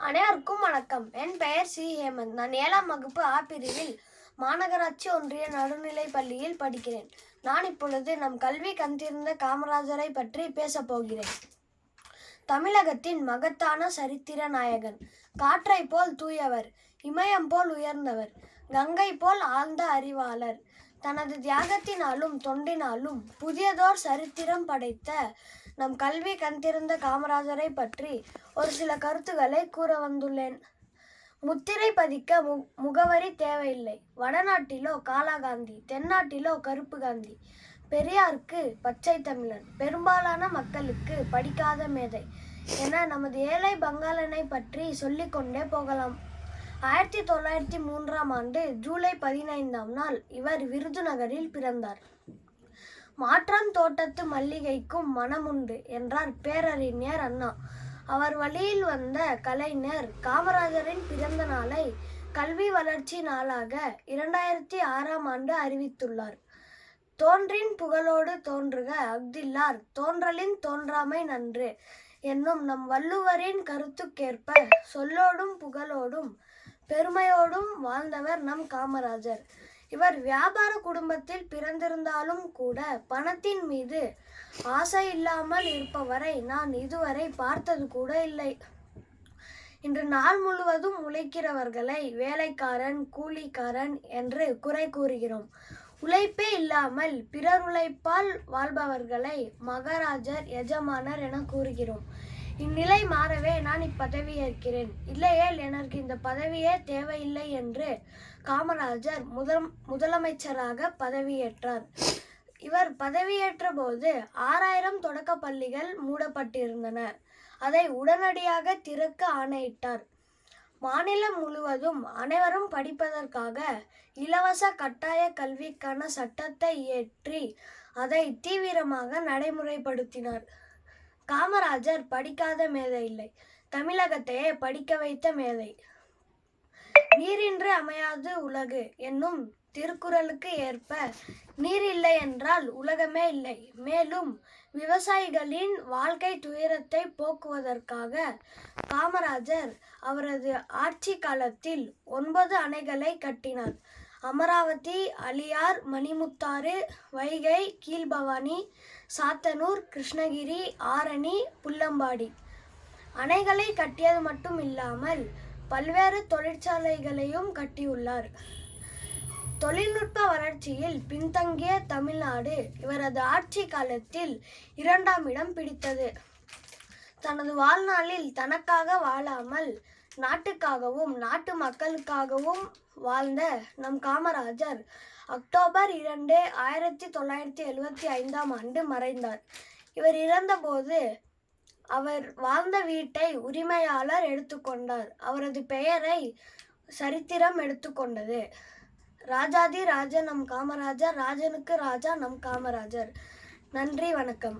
அனைவருக்கும் வணக்கம். என் பெயர் சி. ஹேமந்த். நான் ஏழாம் வகுப்பு ஆ பிரிவில் மாநகராட்சி ஒன்றிய நடுநிலை பள்ளியில் படிக்கிறேன். நான் இப்பொழுது நம் கல்வி கந்திருந்த காமராஜரை பற்றி பேசப் போகிறேன். தமிழகத்தின் மகத்தான சரித்திர நாயகன் காற்றை போல் தூயவர் இமயம் போல் உயர்ந்தவர் கங்கை போல் ஆழ்ந்த அறிவாளர் தனது தியாகத்தினாலும் தொண்டினாலும் புதியதோர் சரித்திரம் படைத்த நம் கல்வி கண்டிருந்த காமராஜரை பற்றி ஒரு சில கருத்துக்களை கூற வந்துள்ளேன். முத்திரை பதிக்க மு முகவரி தேவையில்லை. வடநாட்டிலோ காலாகாந்தி தென்னாட்டிலோ கருப்பு காந்தி பெரியாருக்கு பச்சை தமிழன். பெரும்பாலான மக்களுக்கு படிக்காத மேதை என நமது ஏழை பங்காளனை பற்றி சொல்லிக்கொண்டே போகலாம். ஆயிரத்தி தொள்ளாயிரத்தி மூன்றாம் ஆண்டு ஜூலை பதினைந்தாம் நாள் இவர் விருதுநகரில் பிறந்தார். மாற்றான் தோட்டத்து மல்லிகைக்கும் மனமுண்டு என்றார் பேரறிஞர் அண்ணா. அவர் வழியில் வந்த கலைஞர் காமராஜரின் பிறந்த நாளை கல்வி வளர்ச்சி நாளாக இரண்டாயிரத்தி ஆறாம் ஆண்டு அறிவித்துள்ளார். தோன்றின் புகழோடு தோன்றுக அஃதில்லார் தோன்றலின் தோன்றாமை நன்று என்னும் நம் வள்ளுவரின் கருத்துக்கேற்ப சொல்லோடும் புகழோடும் பெருமையோடும் வாழ்ந்தவர் நம் காமராஜர். இவர் வியாபார குடும்பத்தில் பிறந்திருந்தாலும் கூட பணத்தின் மீது ஆசை இல்லாமல் இருப்பவரை நான் இதுவரை பார்த்தது கூட இல்லை. இன்று நாள் முழுவதும் உழைக்கிறவர்களை வேலைக்காரன் கூலிக்காரன் என்று குறை கூறுகிறோம். உழைப்பே இல்லாமல் பிறர் உழைப்பால் வாழ்பவர்களை மகாராஜர் எஜமானர் என கூறுகிறோம். இந்நிலை மாறவே நான் இப்பதவியேற்கிறேன் இல்லையேல் எனக்கு இந்த பதவியே தேவையில்லை என்று காமராஜர் முதல் முதலமைச்சராக பதவியேற்றார். இவர் பதவியேற்ற போது ஆறாயிரம் தொடக்க பள்ளிகள் மூடப்பட்டிருந்தன. அதை உடனடியாக திறக்க ஆணையிட்டார். மாநிலம் முழுவதும் அனைவரும் படிப்பதற்காக இலவச கட்டாய கல்விக்கான சட்டத்தை இயற்றி அதை தீவிரமாக நடைமுறைப்படுத்தினார். காமராஜர் படிக்காத மேதை இல்லை. தமிழகத்தையே படிக்க வைத்த மேதை. நீரின்றி அமையாது உலகு என்னும் திருக்குறளுக்கு ஏற்ப நீர் இல்லை என்றால் உலகமே இல்லை. மேலும் விவசாயிகளின் வாழ்க்கை துயரத்தை போக்குவதற்காக காமராஜர் அவரது ஆட்சி காலத்தில் ஒன்பது அணைகளை கட்டினார். அமராவதி அலியார் மணிமுத்தாறு வைகை கீழ்பவானி சாத்தனூர் கிருஷ்ணகிரி ஆரணி புல்லம்பாடி. அணைகளை கட்டியது மட்டும் இல்லாமல் பல்வேறு தொழிற்சாலைகளையும் கட்டியுள்ளார். தொழில்நுட்ப வளர்ச்சியில் பின்தங்கிய தமிழ்நாடு இவரது ஆட்சி காலத்தில் இரண்டாம் இடம் பிடித்தது. தனது வாழ்நாளில் தனக்காக வாழாமல் நாட்டுக்காகவும் நாட்டு மக்களுக்காகவும் வாழ்ந்த நம் காமராஜர் அக்டோபர் இரண்டு ஆயிரத்தி தொள்ளாயிரத்தி எழுவத்தி ஐந்தாம் ஆண்டு மறைந்தார். இவர் இறந்தபோது அவர் வாழ்ந்த வீட்டை உரிமையாளர் எடுத்துக்கொண்டார் அவரது பெயரை சரித்திரம் எடுத்துக்கொண்டது ராஜாதி ராஜா நம் காமராஜர் ராஜனுக்கு ராஜா நம் காமராஜர். நன்றி வணக்கம்.